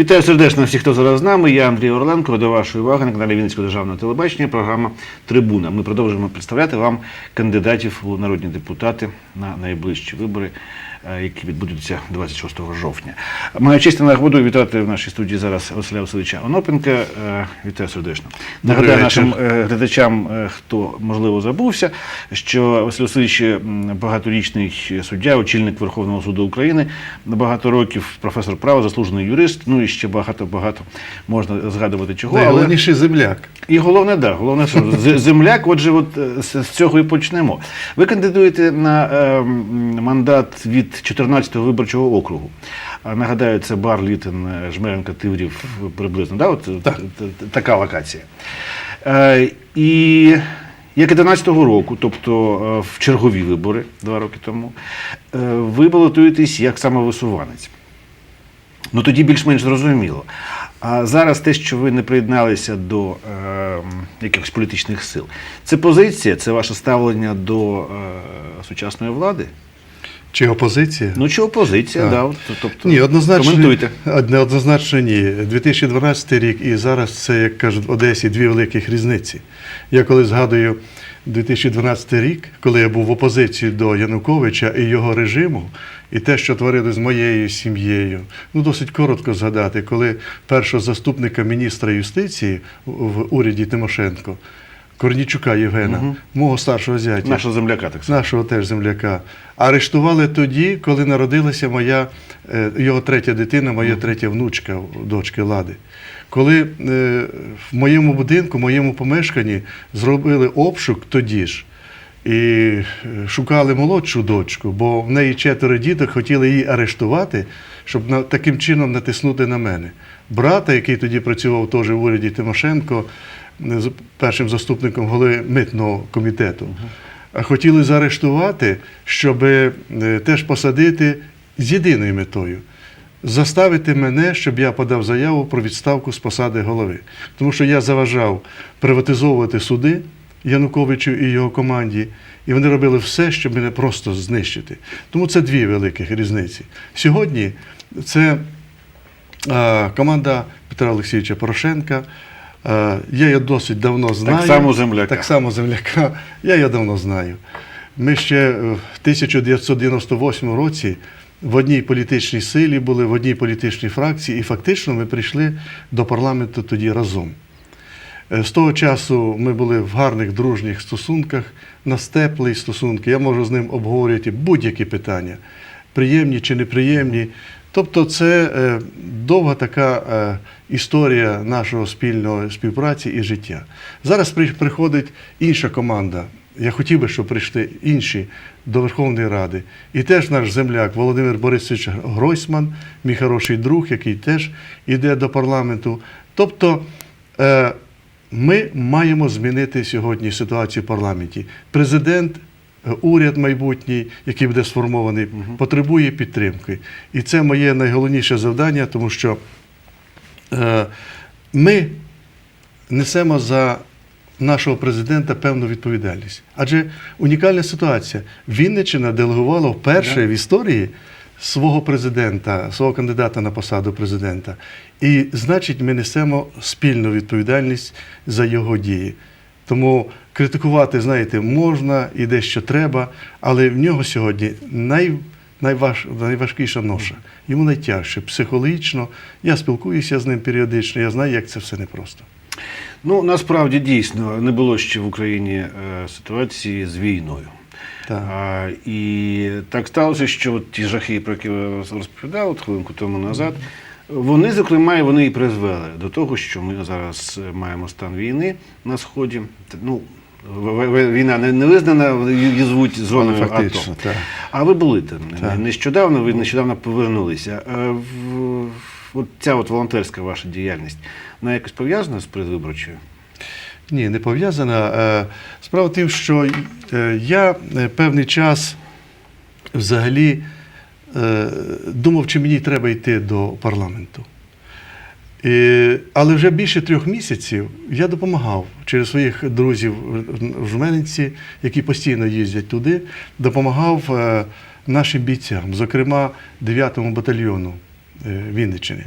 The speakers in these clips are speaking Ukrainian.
Вітаю сердечно всіх, хто зараз з нами. Я Андрій Орленко. До вашої уваги на каналі Вінницького державного телебачення. Програма Трибуна. Ми продовжуємо представляти вам кандидатів у народні депутати на найближчі вибори, які відбудуться 26 жовтня. Маю честь та нагоду вітати в нашій студії зараз Василя Васильовича Онопенка. Е, Вітаю сердечно. Нагадаю нашим е, глядачам, е, хто можливо забувся, що Василь Васильович багаторічний суддя, очільник Верховного суду України, на багато років професор права, заслужений юрист. Ну і ще багато багато можна згадувати чого. Але Найголовніший земляк. І головне, да, головне що земляк. Отже, от е, з, цього і почнемо. Ви кандидуєте на е, мандат від 14-го виборчого округу. Нагадаю, це бар Літин, е, Жмеренка, Тиврів приблизно. Да? От, Так. т- така локація. Е, і як і 11-го року, тобто е, в чергові вибори два роки тому, е, ви балотуєтесь як самовисуванець. Ну тоді більш-менш зрозуміло. А зараз те, що ви не приєдналися до е, якихось політичних сил, це позиція, це ваше ставлення до е, сучасної влади? Чи опозиція? Ну чи опозиція, Так. да, тобто ні, однозначно, коментуйте. Однозначно ні. 2012 рік і зараз це, як кажуть в Одесі, дві великих різниці. Я коли згадую 2012 рік, коли я був в опозиції до Януковича і його режиму, і те, що творили з моєю сім'єю, ну досить коротко згадати, коли першого заступника міністра юстиції в уряді Тимошенко, Корнічука Євгена, мого старшого зятя, Нашого земляка так само. нашого теж земляка. Арештували тоді, коли народилася моя е, його третя дитина, моя третя внучка, дочки Лади. Коли е, в моєму будинку, в моєму помешканні зробили обшук тоді ж. І е, шукали молодшу дочку, бо в неї четверо діток хотіли її арештувати, щоб таким чином натиснути на мене. Брата, який тоді працював теж в уряді Тимошенко, першим заступником голови митного комітету, хотіли заарештувати, щоб е, теж посадити з єдиною метою. Заставити мене, щоб я подав заяву про відставку з посади голови. Тому що я заважав приватизовувати суди Януковичу і його команді, і вони робили все, щоб мене просто знищити. Тому це дві великих різниці. Сьогодні це команда Петра Олексійовича Порошенка. Е, я її досить давно знаю. само земляка. Так само земляка. Я її давно знаю. Ми ще в 1998 році в одній політичній силі були, в одній політичній фракції, і фактично ми прийшли до парламенту тоді разом. Е, З того часу ми були в гарних дружніх стосунках, у нас теплі стосунки. Я можу з ним обговорювати будь-які питання, приємні чи неприємні. Тобто, це е, довга така е, історія нашого спільного співпраці і життя. Зараз при- приходить інша команда. Я хотів би, щоб прийшли інші до Верховної Ради. І теж наш земляк Володимир Борисович Гройсман, мій хороший друг, який теж йде до парламенту. Тобто, е, ми маємо змінити сьогодні ситуацію в парламенті. Президент, уряд майбутній, який буде сформований, потребує підтримки. І це моє найголовніше завдання, тому що е, ми несемо за нашого президента певну відповідальність. Адже унікальна ситуація. Вінниччина делегувала вперше в історії свого президента, свого кандидата на посаду президента. І значить, ми несемо спільну відповідальність за його дії. Тому критикувати, знаєте, можна і дещо треба, але в нього сьогодні най, найваж, найважкіша ноша. Йому найтяжче психологічно. Я спілкуюся з ним періодично, я знаю, як це все непросто. Ну насправді дійсно не було ще в Україні е, ситуації з війною. Так. А, і так сталося, що от ті жахи, про які ви розповідали от хвилинку тому назад, вони, зокрема, і вони і призвели до того, що ми зараз маємо стан війни на сході. Ну, війна не, визнана, її звуть зоною Фактично, АТО. А ви були там Так. нещодавно, ви нещодавно повернулися. Е, От ця от волонтерська ваша діяльність, вона якось пов'язана з предвиборчою? Ні, не пов'язана. Е, Справа в тим, що е, я певний час взагалі думав, чи мені треба йти до парламенту. Але вже більше трьох місяців я допомагав через своїх друзів в Жменниці, які постійно їздять туди, допомагав е, нашим бійцям, зокрема 9-му батальйону е, Вінниччини.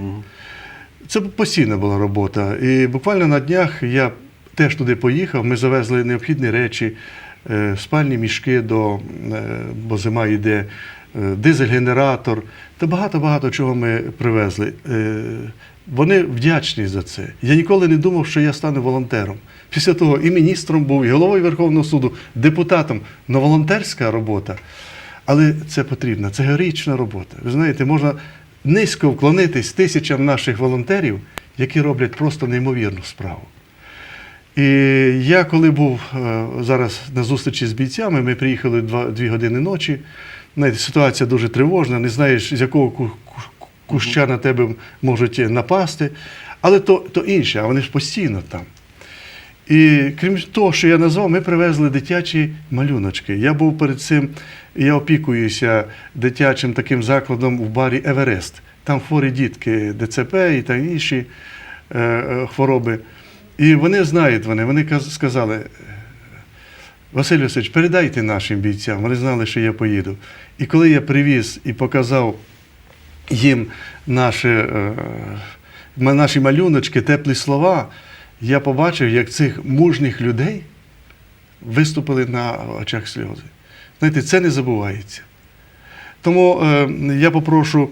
Це постійна була робота. І буквально на днях я теж туди поїхав. Ми завезли необхідні речі, спальні мішки, до, е, бо зима йде, е, дизель-генератор та багато-багато чого ми привезли. Е, Вони вдячні за це. Я ніколи не думав, що я стану волонтером. Після того і міністром був, і головою Верховного суду, депутатом. Но волонтерська робота. Але це потрібно, це героїчна робота. Ви знаєте, можна низько вклонитись тисячам наших волонтерів, які роблять просто неймовірну справу. І я, коли був е, зараз на зустрічі з бійцями, ми приїхали два, дві години ночі. Знаєте, ситуація дуже тривожна, не знаєш, з якого ку- ку- куща на тебе можуть напасти. Але то, то інше, а вони ж постійно там. І крім того, що я назвав, ми привезли дитячі малюночки. Я був перед цим, я опікуюся дитячим таким закладом в барі Еверест. Там хворі дітки, ДЦП і та інші е, е, хвороби. І вони знають вони, вони сказали, Василь Васильович, передайте нашим бійцям. Вони знали, що я поїду. І коли я привіз і показав їм наші, е, наші малюночки, теплі слова, я побачив, як цих мужніх людей виступили на очах сльози. Знаєте, це не забувається. Тому е, я попрошу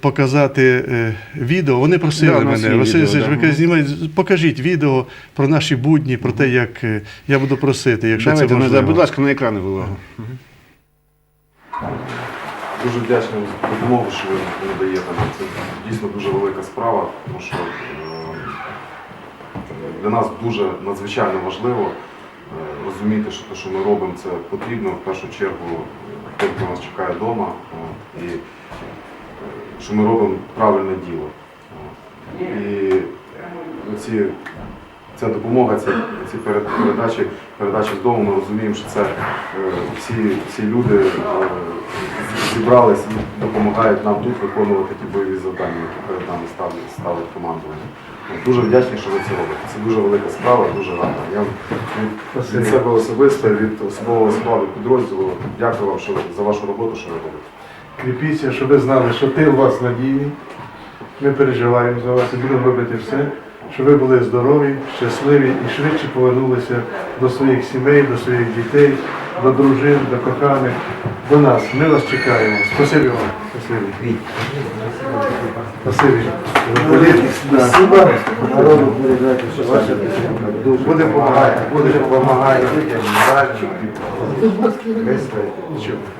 показати е, відео. Вони просили Да, мене, Василь Васильович, да. знімайте, покажіть відео про наші будні, про те, як е, я буду просити, якщо Давайте, це ну, можливо. да, будь ласка, на екрани увагу. Дуже вдячний за допомогу, що ви надаєте. Це дійсно дуже велика справа, тому що е, для нас дуже надзвичайно важливо е, розуміти, що те, що ми робимо, це потрібно в першу чергу е, тим, хто нас чекає вдома, і е, що ми робимо правильне діло. І оці ця допомога, ці, ці передачі, передачі з дому, ми розуміємо, що це е, всі, всі люди е, зібрались і допомагають нам тут виконувати ті бойові завдання, які перед нами ставлять, ставить командування. Дуже вдячні, що ви це робите. Це дуже велика справа, дуже гарна. Я від, від себе особисто, від особового складу підрозділу дякую вам що, за вашу роботу, що ви робите. Кріпіться, щоб ви знали, що тил у вас надійний. Ми переживаємо за вас і будемо робити все, щоб ви були здорові, щасливі і швидше повернулися до своїх сімей, до своїх дітей, до дружин, до коханих, до нас. Ми вас чекаємо. Спасибі вам. Спасибі. Спасибо. Народу передати, що ваша буде допомагати, буде допомагати.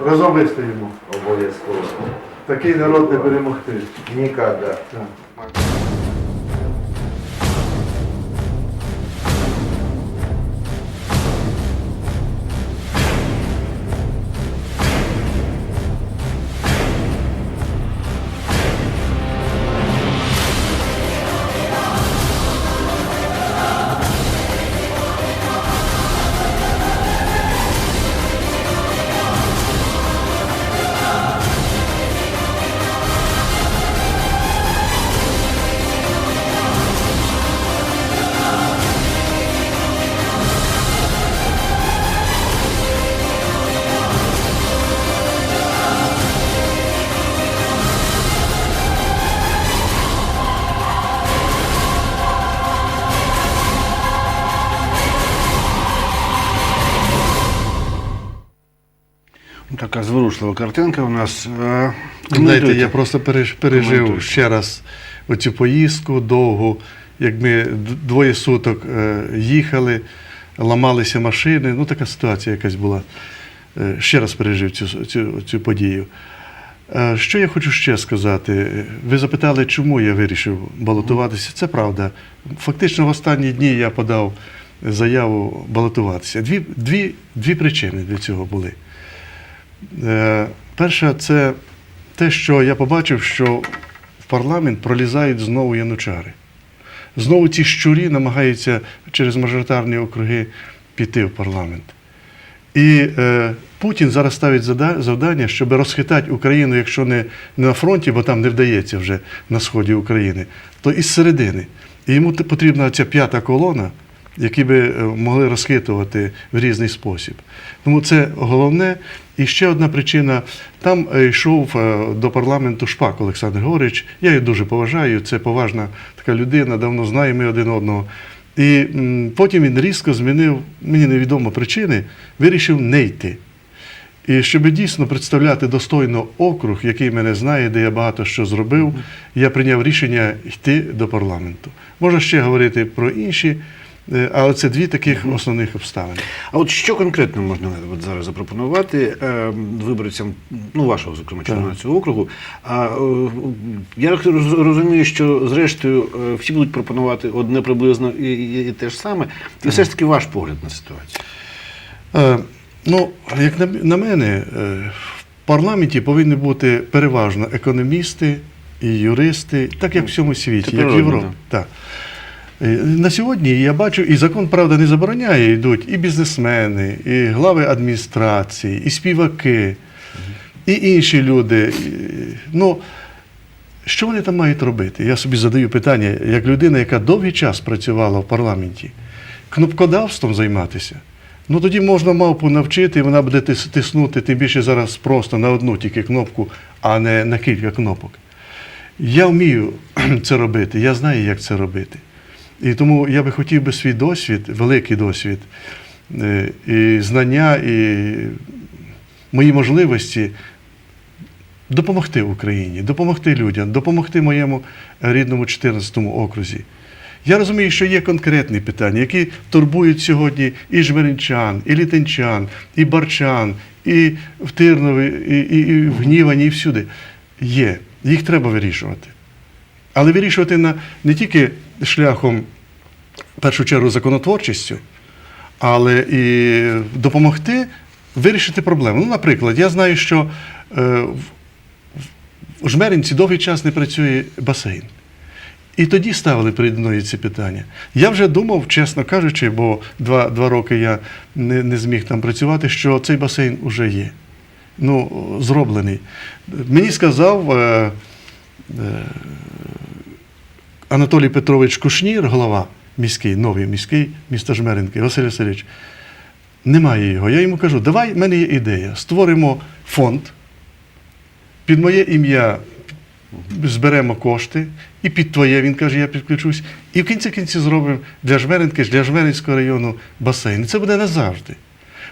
Разом вистоїмо. Обов'язково. Такий народ не перемогти. Ніколи. Така картинка у нас. Е, Знаєте, я просто переж- пережив Коментуйте. ще раз оцю поїздку довгу, як ми двоє суток е, їхали, ламалися машини. Ну, така ситуація якась була. Е, Ще раз пережив цю, цю, цю подію. Е, Що я хочу ще сказати? Ви запитали, чому я вирішив балотуватися. Це правда. Фактично, в останні дні я подав заяву балотуватися. Дві, дві, дві причини для цього були. Е, Перша це те, що я побачив, що в парламент пролізають знову янучари. Знову ці щурі намагаються через мажоритарні округи піти в парламент. І е, Путін зараз ставить завдання, щоб розхитати Україну, якщо не, не на фронті, бо там не вдається вже на сході України, то із середини. І йому потрібна ця п'ята колона, які би е, могли розхитувати в різний спосіб. Тому це головне. І ще одна причина: там е, йшов е, до парламенту Шпак Олександр Григорович. Я його дуже поважаю. Це поважна така людина, давно знаємо один одного. І потім він різко змінив, мені невідомо причини, вирішив не йти. І щоб дійсно представляти достойно округ, який мене знає, де я багато що зробив, я прийняв рішення йти до парламенту. Можна ще говорити про інші, але це дві таких основних обставини. А от що конкретно можна от зараз запропонувати е, виборцям, ну вашого, зокрема, члена цього округу? А е, я розумію, що зрештою е, всі будуть пропонувати одне приблизно і, і, і те ж саме. І все ж таки ваш погляд на ситуацію. Е, ну, як на, на мене, в парламенті повинні бути переважно економісти і юристи, так як в всьому світі, як в Європі. Е, На сьогодні я бачу, і закон, правда, не забороняє, йдуть і бізнесмени, і глави адміністрації, і співаки, і інші люди. Ну, що вони там мають робити? Я собі задаю питання, як людина, яка довгий час працювала в парламенті, кнопкодавством займатися. Ну тоді можна мавпу навчити, і вона буде тиснути, тим більше зараз просто на одну тільки кнопку, а не на кілька кнопок. Я вмію це робити, я знаю, як це робити. І тому я би хотів би свій досвід, великий досвід, е, і знання, і мої можливості допомогти Україні, допомогти людям, допомогти моєму рідному 14 окрузі. Я розумію, що є конкретні питання, які турбують сьогодні і жмеринчан, і літинчан, і барчан, і в Тирнові, і, і, і в Гнівані, і всюди. Є. Їх треба вирішувати. Але вирішувати на, не тільки шляхом, першу чергу, законотворчістю, але і допомогти вирішити проблему. Ну, наприклад, я знаю, що е, в, Жмеринці довгий час не працює басейн. І тоді ставили перед мною ці питання. Я вже думав, чесно кажучи, бо два, два роки я не, не зміг там працювати, що цей басейн вже є. Ну, зроблений. Мені сказав е, е, Анатолій Петрович Кушнір, голова міський, новий міський місто Жмеринки, Василь Васильович, немає його. Я йому кажу, давай, в мене є ідея. Створимо фонд, під моє ім'я зберемо кошти, і під твоє, він каже, я підключусь. І в кінці кінці зробимо для Жмеринки, для Жмеринського району басейн. Це буде назавжди.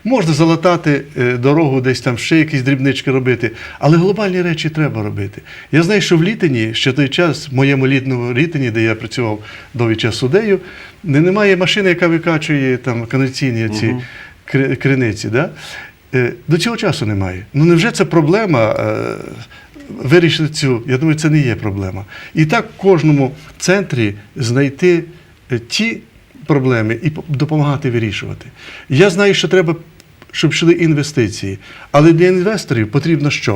Можна залатати е, дорогу, десь там ще якісь дрібнички робити, але глобальні речі треба робити. Я знаю, що в літині, ще той час, в моєму літному літині, де я працював довгий час суддею, не, немає машини, яка викачує там каналізаційні ці кри- криниці. Да? Е, До цього часу немає. Ну невже це проблема? е, Вирішити цю, я думаю, це не є проблема. І так в кожному центрі знайти ті проблеми і допомагати вирішувати. Я знаю, що треба, щоб йшли інвестиції. Але для інвесторів потрібно що?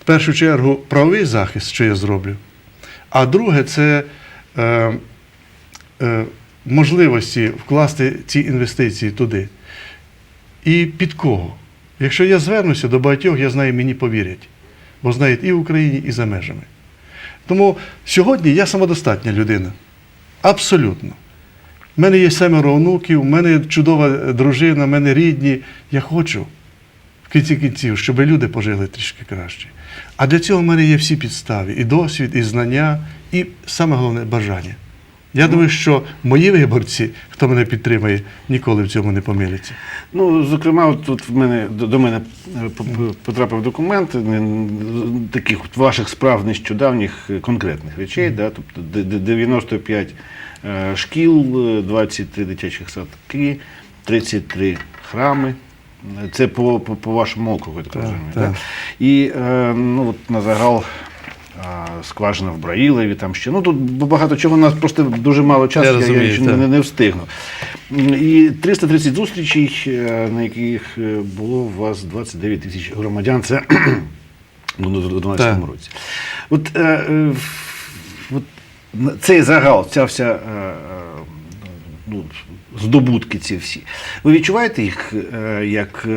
В першу чергу правовий захист, що я зроблю. А друге, це е, е, можливості вкласти ці інвестиції туди. І під кого? Якщо я звернуся до багатьох, я знаю, мені повірять. Бо знають і в Україні, і за межами. Тому сьогодні я самодостатня людина. Абсолютно. У мене є семеро онуків, у мене чудова дружина, в мене рідні. Я хочу в кінці кінців, щоб люди пожили трішки краще. А для цього в мене є всі підстави: і досвід, і знання, і саме головне бажання. Я думаю, що мої виборці, хто мене підтримує, ніколи в цьому не помиляться. Ну, зокрема, от тут в мене до, мене е, потрапив документ таких ваших справ нещодавніх е, конкретних речей, да, тобто де- де- 95 е, шкіл, е, 23 дитячих садки, 33 храми. Е, Це по, по, по вашому округу, я так розумію. так. І е, ну, от на загал скважина в Браїлеві, там ще. Ну тут багато чого, у нас просто дуже мало часу, Я я, я, розумію, ще не, не встигну. І 330 зустрічей, е, на яких е, було у вас 29 тисяч громадян. Це ну, у 2012 році. От, е, е, от цей загал, ця вся. е, е, Ну, здобутки ці всі. Ви відчуваєте їх е, як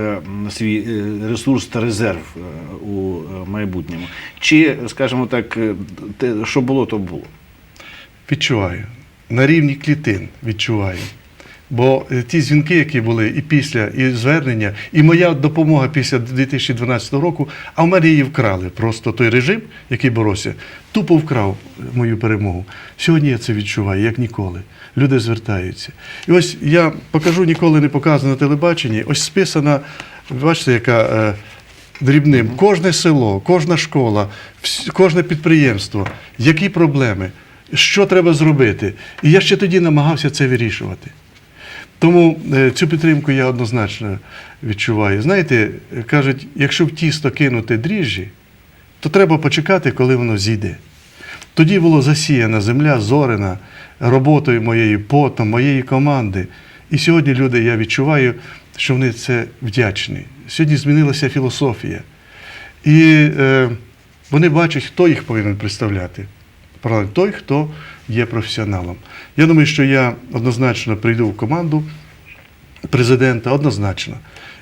свій ресурс та резерв у майбутньому? Чи, скажімо так, те, що було, то було? Відчуваю. На рівні клітин відчуваю. Бо е, ті дзвінки, які були і після, і звернення, і моя допомога після 2012 року, а в мене її вкрали. Просто той режим, який боровся, тупо вкрав мою перемогу. Сьогодні я це відчуваю, як ніколи. Люди звертаються. І ось я покажу ніколи не показано на телебаченні. Ось списана, бачите, яка. е, дрібним. Кожне село, кожна школа, кожне підприємство, які проблеми, що треба зробити. І я ще тоді намагався це вирішувати. Тому е, цю підтримку я однозначно відчуваю. Знаєте, кажуть, якщо в тісто кинути дріжджі, то треба почекати, коли воно зійде. Тоді була засіяна земля, зорена роботою моєї, потом, моєї команди. І сьогодні люди, я відчуваю, що вони це вдячні. Сьогодні змінилася філософія. І е, вони бачать, хто їх повинен представляти. Правильно, той, хто є професіоналом. Я думаю, що я однозначно прийду в команду президента, однозначно.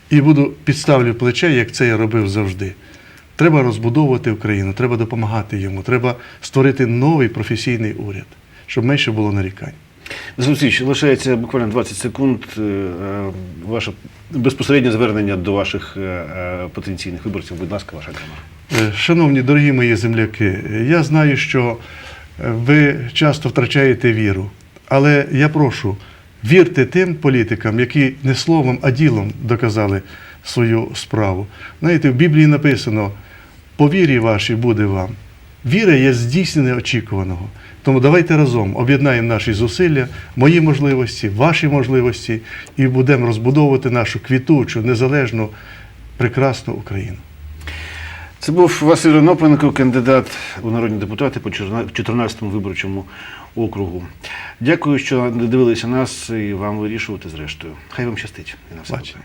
І буду підставлю плече, як це я робив завжди. Треба розбудовувати Україну, треба допомагати йому, треба створити новий професійний уряд, щоб менше було нарікань. Василь лишається буквально 20 секунд. е, е, Ваше безпосереднє звернення до ваших е, потенційних виборців. Будь ласка, ваша камера. Шановні дорогі мої земляки, я знаю, що ви часто втрачаєте віру, але я прошу, вірте тим політикам, які не словом, а ділом доказали свою справу. Знаєте, в Біблії написано: по вірі вашій буде вам. Віра є здійснення очікуваного. Тому давайте разом об'єднаємо наші зусилля, мої можливості, ваші можливості, і будемо розбудовувати нашу квітучу, незалежну, прекрасну Україну. Це був Василь Онопенко, кандидат у народні депутати по 14-му виборчому округу. Дякую, що дивилися нас і вам вирішувати зрештою. Хай вам щастить. І на все.